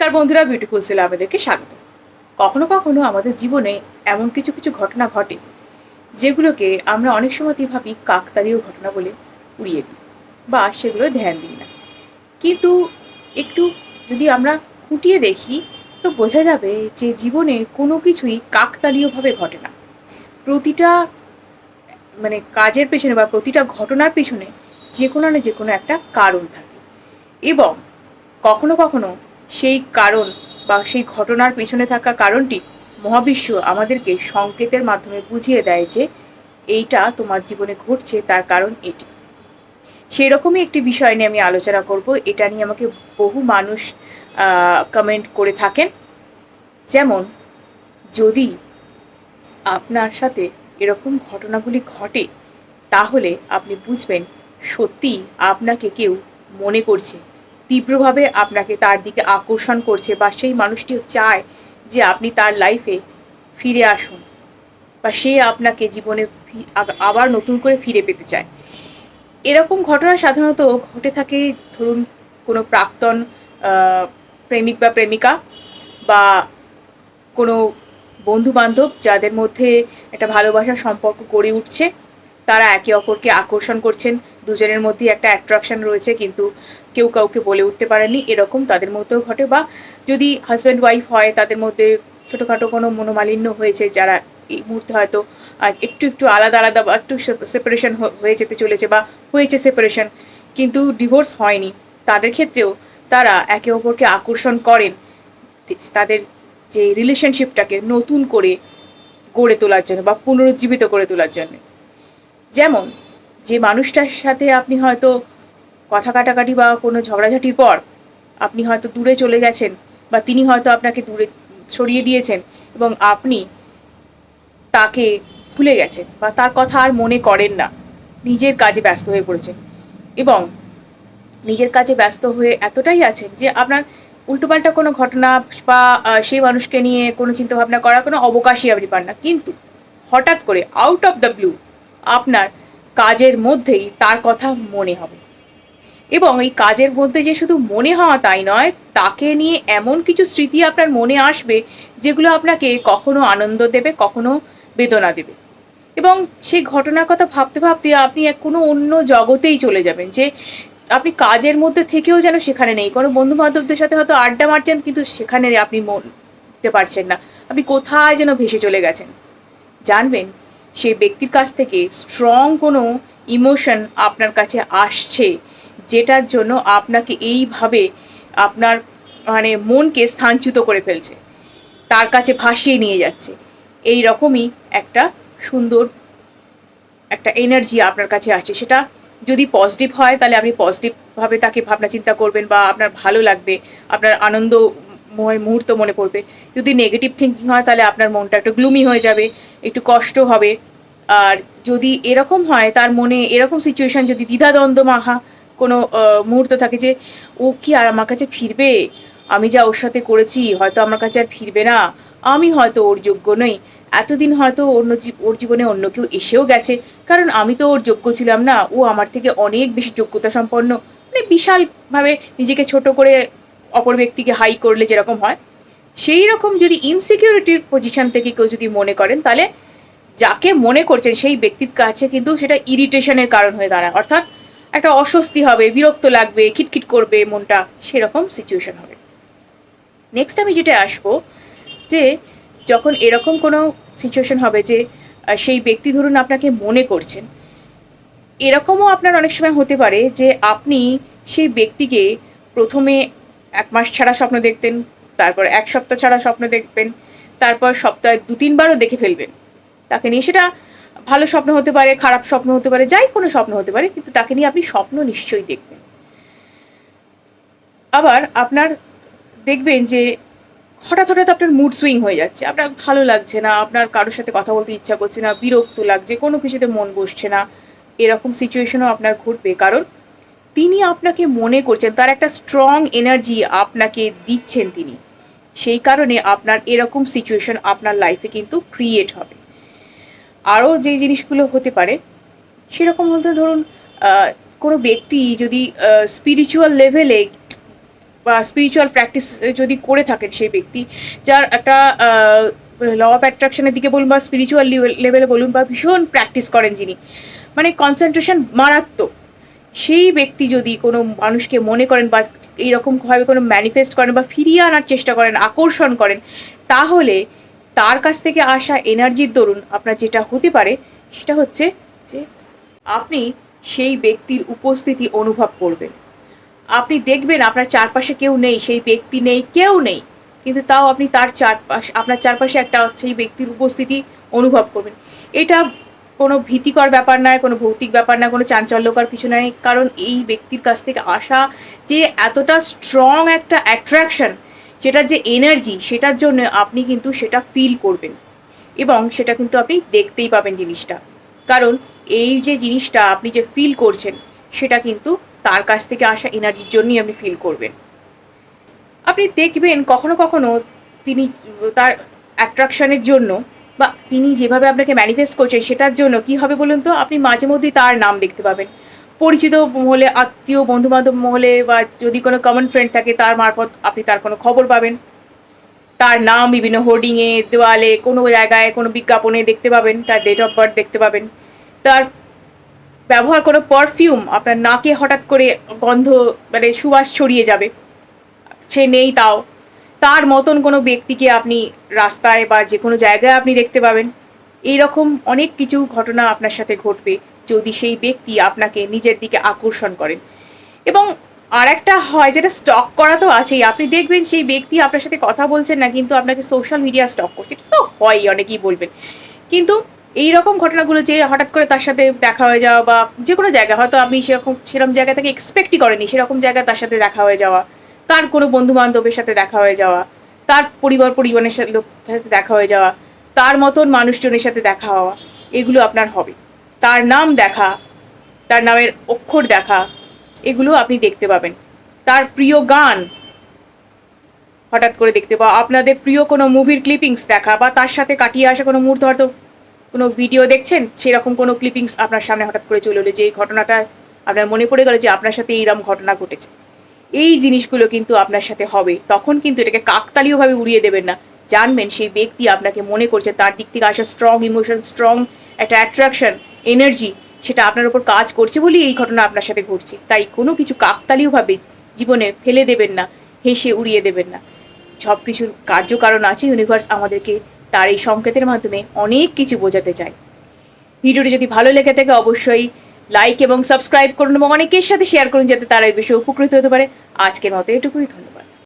নমস্কার বন্ধুরা বিউটিফুল সেলে আপনাদেরকে স্বাগত। কখনো কখনো আমাদের জীবনে এমন কিছু কিছু ঘটনা ঘটে, যেগুলোকে আমরা অনেক সময়তেই ভাবি কাকতালীয় ঘটনা বলে উড়িয়ে দিই বা সেগুলো ধ্যান দিই না। কিন্তু একটু যদি আমরা খুঁটিয়ে দেখি, তো বোঝা যাবে যে জীবনে কোনো কিছুই কাকতালীয়ভাবে ঘটে না। প্রতিটা মানে কাজের পেছনে বা প্রতিটা ঘটনার পেছনে যে কোনো না যে কোনো একটা কারণ থাকে। এবং কখনো কখনো সেই কারণ বা সেই ঘটনার পেছনে থাকা কারণটি মহাবিশ্ব আমাদেরকে সংকেতের মাধ্যমে বুঝিয়ে দেয় যে এইটা তোমার জীবনে ঘটছে, তার কারণ এটি। সেই রকমই একটি বিষয় নিয়ে আমি আলোচনা করব। এটা নিয়ে আমাকে বহু মানুষ কমেন্ট করে থাকেন। যেমন, যদি আপনার সাথে এরকম ঘটনাগুলি ঘটে, তাহলে আপনি বুঝবেন সত্যি আপনাকে কেউ মনে করছে। তীব্রভাবে আপনাকে তার দিকে আকর্ষণ করছে বা সেই মানুষটি চায় যে আপনি তার লাইফে ফিরে আসুন বা সে আপনাকে জীবনে আবার নতুন করে ফিরে পেতে চায়। এরকম ঘটনা সাধারণত ঘটে থাকে ধরুন কোনো প্রাক্তন প্রেমিক বা প্রেমিকা বা কোনো বন্ধু বান্ধব যাদের মধ্যে একটা ভালোবাসার সম্পর্ক গড়ে উঠছে, তারা একে অপরকে আকর্ষণ করছেন। দুজনের মধ্যে একটা অ্যাট্রাকশন রয়েছে কিন্তু কেউ কাউকে বলে উঠতে পারেনি এরকম তাদের মধ্যেও ঘটে। বা যদি হাজব্যান্ড ওয়াইফ হয়, তাদের মধ্যে ছোটোখাটো কোনো মনোমালিন্য হয়েছে, যারা এই মুহূর্তে হয়তো একটু একটু আলাদা আলাদা বা একটু সেপারেশন হয়ে যেতে চলেছে বা হয়েছে সেপারেশন কিন্তু ডিভোর্স হয়নি, তাদের ক্ষেত্রেও তারা একে অপরকে আকর্ষণ করেন। তাদের যে রিলেশনশিপটাকে নতুন করে গড়ে তোলার জন্য বা পুনরুজ্জীবিত করে তোলার জন্য। যেমন, যে মানুষটার সাথে আপনি হয়তো কথা কাটাকাটি বা কোনো ঝগড়াঝাটির পর আপনি হয়তো দূরে চলে গেছেন বা তিনি হয়তো আপনাকে দূরে সরিয়ে দিয়েছেন এবং আপনি তাকে ভুলে গেছেন বা তার কথা আর মনে করেন না। নিজের কাজে ব্যস্ত হয়ে পড়েছেন এবং নিজের কাজে ব্যস্ত হয়ে এতটাই আছেন যে আপনার উল্টোপাল্টা কোনো ঘটনা বা সেই মানুষকে নিয়ে কোনো চিন্তাভাবনা করার কোনো অবকাশই আপনি পান না। কিন্তু হঠাৎ করে আউট অফ দ্য ব্লু আপনার কাজের মধ্যেই তার কথা মনে হবে। এবং এই কাজের মধ্যে যে শুধু মনে হওয়া তাই নয়, তাকে নিয়ে এমন কিছু স্মৃতি আপনার মনে আসবে যেগুলো আপনাকে কখনো আনন্দ দেবে, কখনো বেদনা দেবে। এবং সেই ঘটনার কথা ভাবতে ভাবতে আপনি এক কোনো অন্য জগতেই চলে যাবেন যে আপনি কাজের মধ্যে থেকেও যেন সেখানে নেই। কোনো বন্ধু বান্ধবদের সাথে হয়তো আড্ডা মারছেন কিন্তু সেখানে আপনি মনতে পারছেন না। আপনি কোথায় যেন ভেসে চলে গেছেন। জানবেন সেই ব্যক্তির কাছ থেকে স্ট্রং কোনো ইমোশন আপনার কাছে আসছে যেটার জন্য আপনাকে এইভাবে আপনার মানে মনকে স্থানচ্যুত করে ফেলছে। তার কাছে ভাসিয়ে নিয়ে যাচ্ছে। এই রকমই একটা সুন্দর একটা এনার্জি আপনার কাছে আসছে। সেটা যদি পজিটিভ হয়, তাহলে আপনি পজিটিভভাবে তাকে ভাবনা চিন্তা করবেন বা আপনার ভালো লাগবে, আপনার আনন্দময় মুহূর্ত মনে পড়বে। যদি নেগেটিভ থিঙ্কিং হয়, তাহলে আপনার মনটা একটু গ্লুমি হয়ে যাবে, একটু কষ্ট হবে। আর যদি এরকম হয়, তার মনে এরকম সিচুয়েশন যদি দ্বিধাদ্বন্দ্ব মাখা কোনো মুহূর্ত থাকে যে, ও কি আর আমার কাছে ফিরবে? আমি যা ওর সাথে করেছি, হয়তো আমার কাছে আর ফিরবে না। আমি হয়তো ওর যোগ্য নই। এতদিন হয়তো অন্য ওর জীবনে অন্য কেউ এসেও গেছে। কারণ আমি তো ওর যোগ্য ছিলাম না। ও আমার থেকে অনেক বেশি যোগ্যতা সম্পন্ন। মানে বিশালভাবে নিজেকে ছোট করে অপর ব্যক্তিকে হাই করলে যেরকম হয়, সেই রকম যদি ইনসিকিউরিটির পজিশন থেকে কেউ যদি মনে করেন, তাহলে যাকে মনে করছেন সেই ব্যক্তির কাছে কিন্তু সেটা ইরিটেশনের কারণ হয়ে দাঁড়ায়। অর্থাৎ একটা অস্বস্তি হবে, বিরক্ত লাগবে, খিটখিট করবে, মনটা সেরকম সিচুয়েশন হবে। নেক্সট আমি যেটা আসব, যে যখন এরকম কোনো সিচুয়েশন হবে যে সেই ব্যক্তি ধরুন আপনাকে মনে করছেন, এরকমও আপনার অনেক সময় হতে পারে যে আপনি সেই ব্যক্তিকে প্রথমে এক মাস ছাড়া স্বপ্ন দেখতেন, তারপর এক সপ্তাহ ছাড়া স্বপ্ন দেখবেন, তারপর সপ্তাহে দু তিনবারও দেখে ফেলবেন। তাকে নিয়ে সেটা ভালো স্বপ্ন হতে পারে, খারাপ স্বপ্ন হতে পারে, যাই কোনো স্বপ্ন হতে পারে, কিন্তু তাকে নিয়ে আপনি স্বপ্ন নিশ্চয়ই দেখবেন। আবার আপনার দেখবেন যে হঠাৎ হঠাৎ আপনার মুড সুইং হয়ে যাচ্ছে, আপনার ভালো লাগছে না, আপনার কারোর সাথে কথা বলতে ইচ্ছা করছে না, বিরক্ত লাগছে, কোনো কিছুতে মন বসছে না, এরকম সিচুয়েশনও আপনার ঘটবে। কারণ তিনি আপনাকে মনে করছেন, তার একটা স্ট্রং এনার্জি আপনাকে দিচ্ছেন তিনি। সেই কারণে আপনার এরকম সিচুয়েশন আপনার লাইফে কিন্তু ক্রিয়েট হবে। আরও যে জিনিসগুলো হতে পারে, সেরকম বলতে ধরুন কোনো ব্যক্তি যদি স্পিরিচুয়াল লেভেলে বা স্পিরিচুয়াল প্র্যাকটিস যদি করে থাকেন সেই ব্যক্তি, যার একটা ল অফ অ্যাট্রাকশনের দিকে বলুন বা স্পিরিচুয়াল লেভেলে বলুন বা ভীষণ প্র্যাকটিস করেন যিনি মানে কনসেন্ট্রেশন মারাত্মক। সেই ব্যক্তি যদি কোনো মানুষকে মনে করেন বা এইরকমভাবে কোনো ম্যানিফেস্ট করেন বা ফিরিয়ে আনার চেষ্টা করেন, আকর্ষণ করেন, তাহলে তার কাছ থেকে আসা এনার্জির দরুন আপনার যেটা হতে পারে, সেটা হচ্ছে যে আপনি সেই ব্যক্তির উপস্থিতি অনুভব করবেন। আপনি দেখবেন আপনার চারপাশে কেউ নেই, সেই ব্যক্তি নেই, কেউ নেই, কিন্তু তাও আপনি তার চারপাশ, আপনার চারপাশে একটা সেই ব্যক্তির উপস্থিতি অনুভব করবেন। এটা কোনো ভীতিকর ব্যাপার নয়, কোনো ভৌতিক ব্যাপার নয়, কোনো চাঞ্চল্যকর কিছু নয়, কারণ এই ব্যক্তির কাছ থেকে আসা যে এতটা স্ট্রং একটা অ্যাট্রাকশন যেটার যে এনার্জি সেটার জন্য আপনি কিন্তু সেটা ফিল করবেন। এবং সেটা কিন্তু আপনি দেখতেই পাবেন জিনিসটা। কারণ এই যে জিনিসটা আপনি যে ফিল করছেন, সেটা কিন্তু তার কাছ থেকে আসা এনার্জির জন্যই আপনি ফিল করবেন। আপনি দেখবেন কখনো কখনো তিনি, তার অ্যাট্রাকশনের জন্য বা তিনি যেভাবে আপনাকে ম্যানিফেস্ট করছেন, সেটার জন্য কি হবে বলুন তো? আপনি মাঝে মধ্যেই তার নাম দেখতে পাবেন। পরিচিত মহলে, আত্মীয়, বন্ধুবান্ধব মহলে বা যদি কোনো কমন ফ্রেন্ড থাকে, তার মারফত আপনি তার কোনো খবর পাবেন। তার নাম বিভিন্ন হোর্ডিংয়ে, দেওয়ালে, কোনো জায়গায়, কোনো বিজ্ঞাপনে দেখতে পাবেন, তার ডেট অফ বার্থ দেখতে পাবেন। তার ব্যবহার কোনো পারফিউম আপনার নাকে হঠাৎ করে গন্ধ মানে সুবাস ছড়িয়ে যাবে। সে নেই তাও। তার মতন কোনো ব্যক্তিকে আপনি রাস্তায় বা যে কোনো জায়গায় আপনি দেখতে পাবেন। এইরকম অনেক কিছু ঘটনা আপনার সাথে ঘটবে। যদি সেই ব্যক্তি আপনাকে নিজের দিকে আকর্ষণ করেন এবং আর একটা হয় যেটা স্টক করা তো আছেই। আপনি দেখবেন সেই ব্যক্তি আপনার সাথে কথা বলছেন না, কিন্তু আপনাকে সোশ্যাল মিডিয়া স্টক করছে। এটা তো হয় অনেকেই বলবেন। কিন্তু এই রকম ঘটনাগুলো যে হঠাৎ করে তার সাথে দেখা হয়ে যাওয়া বা যে কোনো জায়গায়, হয়তো আপনি সেরকম সেরকম জায়গা থেকে এক্সপেক্টই করেনি, সেরকম জায়গায় তার সাথে দেখা হয়ে যাওয়া, তার কোনো বন্ধু বান্ধবের সাথে দেখা হয়ে যাওয়া, তার পরিবার পরিবারের সাথে লোকের সাথে দেখা হয়ে যাওয়া, তার মতন মানুষজনের সাথে দেখা হওয়া, এগুলো আপনার হবে। তার নাম দেখা, তার নামের অক্ষর দেখা, এগুলো আপনি দেখতে পাবেন। তার প্রিয় গান, হঠাৎ করে দেখতে পাওয়া, আপনাদের প্রিয় কোনো মুভির ক্লিপিংস দেখা বা তার সাথে কাটিয়ে আসা কোনো মুহূর্ত হয়তো কোনো ভিডিও দেখছেন, সেরকম কোনো ক্লিপিংস আপনার সামনে হঠাৎ করে চলে এলো যে এই ঘটনাটা আপনার মনে পড়ে গেল যে আপনার সাথে এইরকম ঘটনা ঘটেছে। এই জিনিসগুলো কিন্তু আপনার সাথে হবে, তখন কিন্তু এটাকে কাকতালীয়ভাবে উড়িয়ে দেবেন না। জানবেন সেই ব্যক্তি আপনাকে মনে করছে, তার দিক থেকে আসা স্ট্রং ইমোশন স্ট্রং একটা অ্যাট্রাকশন এনার্জি সেটা আপনার ওপর কাজ করছে বলেই এই ঘটনা আপনার সাথে ঘটছে। তাই কোনো কিছু কাকতালীয়ভাবে জীবনে ফেলে দেবেন না, হেসে উড়িয়ে দেবেন না। সব কিছুর কার্যকারণ আছে ইউনিভার্স আমাদেরকে তার এই সংকেতের মাধ্যমে অনেক কিছু বোঝাতে চায়। ভিডিওটি যদি ভালো লেগে থাকে অবশ্যই লাইক এবং সাবস্ক্রাইব করুন এবং অনেকের সাথে শেয়ার করুন যাতে তারা এই বিষয়ে উপকৃত হতে পারে। আজকের মতো এটুকুই, ধন্যবাদ।